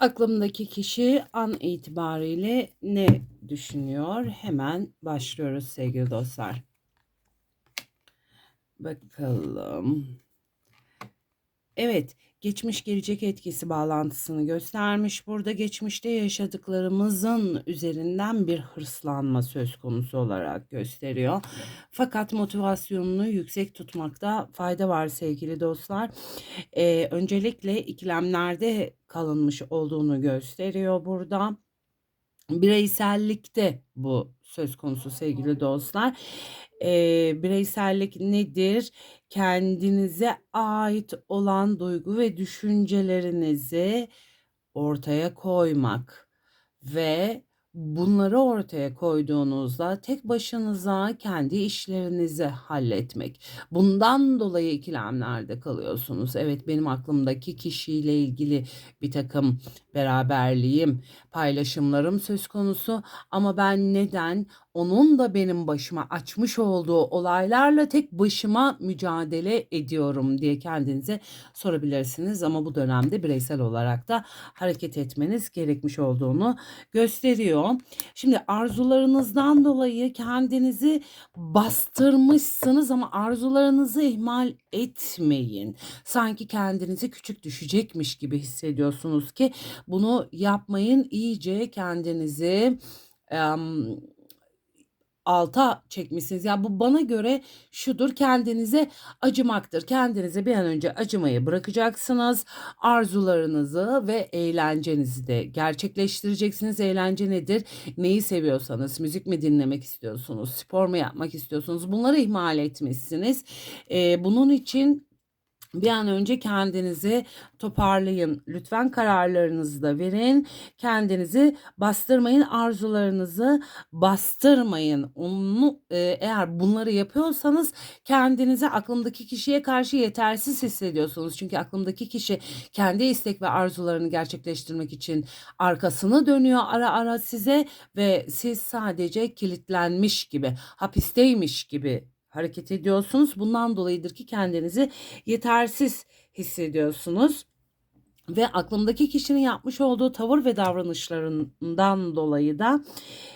Aklımdaki kişi an itibariyle ne düşünüyor? Hemen başlıyoruz sevgili dostlar. Bakalım. Evet, geçmiş gelecek etkisi bağlantısını göstermiş. Burada geçmişte yaşadıklarımızın üzerinden bir hırslanma söz konusu olarak gösteriyor. Fakat motivasyonunu yüksek tutmakta fayda var sevgili dostlar. Ee, öncelikle ikilemlerde kalınmış olduğunu gösteriyor burada. Bireysellikte bu söz konusu sevgili dostlar. Eee, bireysellik nedir? Kendinize ait olan duygu ve düşüncelerinizi ortaya koymak ve bunları ortaya koyduğunuzda tek başınıza kendi işlerinizi halletmek. Bundan dolayı ikilemlerde kalıyorsunuz. Evet benim aklımdaki kişiyle ilgili bir takım beraberliğim, paylaşımlarım söz konusu ama ben neden onun da benim başıma açmış olduğu olaylarla tek başıma mücadele ediyorum diye kendinize sorabilirsiniz ama bu dönemde bireysel olarak da hareket etmeniz gerekmiş olduğunu gösteriyor. Şimdi arzularınızdan dolayı kendinizi bastırmışsınız ama arzularınızı ihmal etmeyin. Sanki kendinizi küçük düşecekmiş gibi hissediyorsunuz ki bunu yapmayın. İyice kendinizi em, alta çekmişsiniz. Yani bu bana göre şudur kendinize acımaktır. Kendinize bir an önce acımayı bırakacaksınız. Arzularınızı ve eğlencenizi de gerçekleştireceksiniz. Eğlence nedir? Neyi seviyorsanız, müzik mi dinlemek istiyorsunuz, spor mu yapmak istiyorsunuz? Bunları ihmal etmişsiniz. Ee, bunun için bir an önce kendinizi toparlayın. Lütfen kararlarınızı da verin. Kendinizi bastırmayın. Arzularınızı bastırmayın. Onu e, eğer bunları yapıyorsanız kendinizi aklımdaki kişiye karşı yetersiz hissediyorsunuz. Çünkü aklımdaki kişi kendi istek ve arzularını gerçekleştirmek için arkasını dönüyor ara ara size ve siz sadece kilitlenmiş gibi, hapisteymiş gibi hareket ediyorsunuz. Bundan dolayıdır ki kendinizi yetersiz hissediyorsunuz. Ve aklımdaki kişinin yapmış olduğu tavır ve davranışlarından dolayı da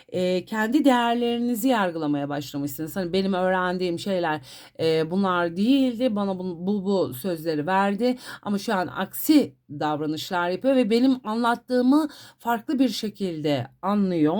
e, kendi değerlerinizi yargılamaya başlamışsınız. Hani benim öğrendiğim şeyler e, bunlar değildi. Bana bu, bu, bu sözleri verdi. Ama şu an aksi davranışlar yapıyor ve benim anlattığımı farklı bir şekilde anlıyor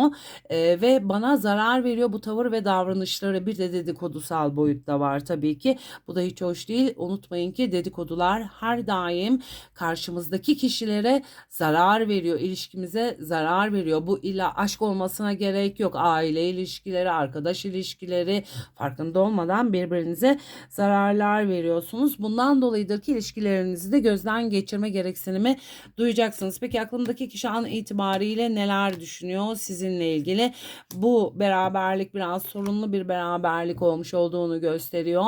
e, ve bana zarar veriyor bu tavır ve davranışları bir de dedikodusal boyutta var tabii ki bu da hiç hoş değil unutmayın ki dedikodular her daim karşımızdaki kişilere zarar veriyor ilişkimize zarar veriyor bu illa aşk olmasına gerek yok aile ilişkileri arkadaş ilişkileri farkında olmadan birbirinize zararlar veriyorsunuz bundan dolayıdır ki ilişkilerinizi de gözden geçirme gereksinimi duyacaksınız. Peki aklımdaki kişi an itibariyle neler düşünüyor sizinle ilgili? Bu beraberlik biraz sorunlu bir beraberlik olmuş olduğunu gösteriyor.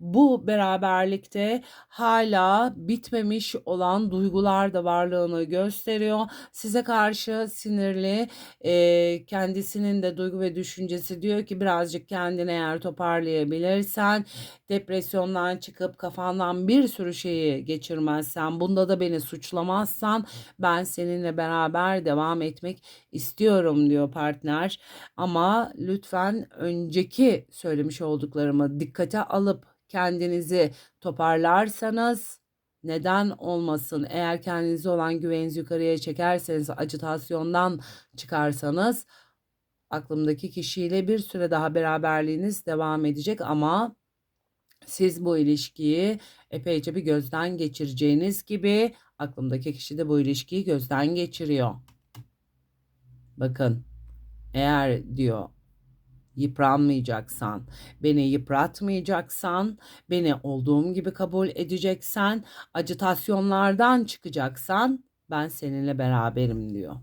Bu beraberlikte hala bitmemiş olan duygular da varlığını gösteriyor. Size karşı sinirli e, kendisinin de duygu ve düşüncesi diyor ki birazcık kendini eğer toparlayabilirsen depresyondan çıkıp kafandan bir sürü şeyi geçirmezsen bunda da beni suçlamazsan ben seninle beraber devam etmek istiyorum diyor partner. Ama lütfen önceki söylemiş olduklarımı dikkate alıp kendinizi toparlarsanız neden olmasın? Eğer kendinize olan güveninizi yukarıya çekerseniz, acitasyondan çıkarsanız aklımdaki kişiyle bir süre daha beraberliğiniz devam edecek ama siz bu ilişkiyi epeyce bir gözden geçireceğiniz gibi aklımdaki kişi de bu ilişkiyi gözden geçiriyor. Bakın eğer diyor yıpranmayacaksan, beni yıpratmayacaksan, beni olduğum gibi kabul edeceksen, acitasyonlardan çıkacaksan ben seninle beraberim diyor.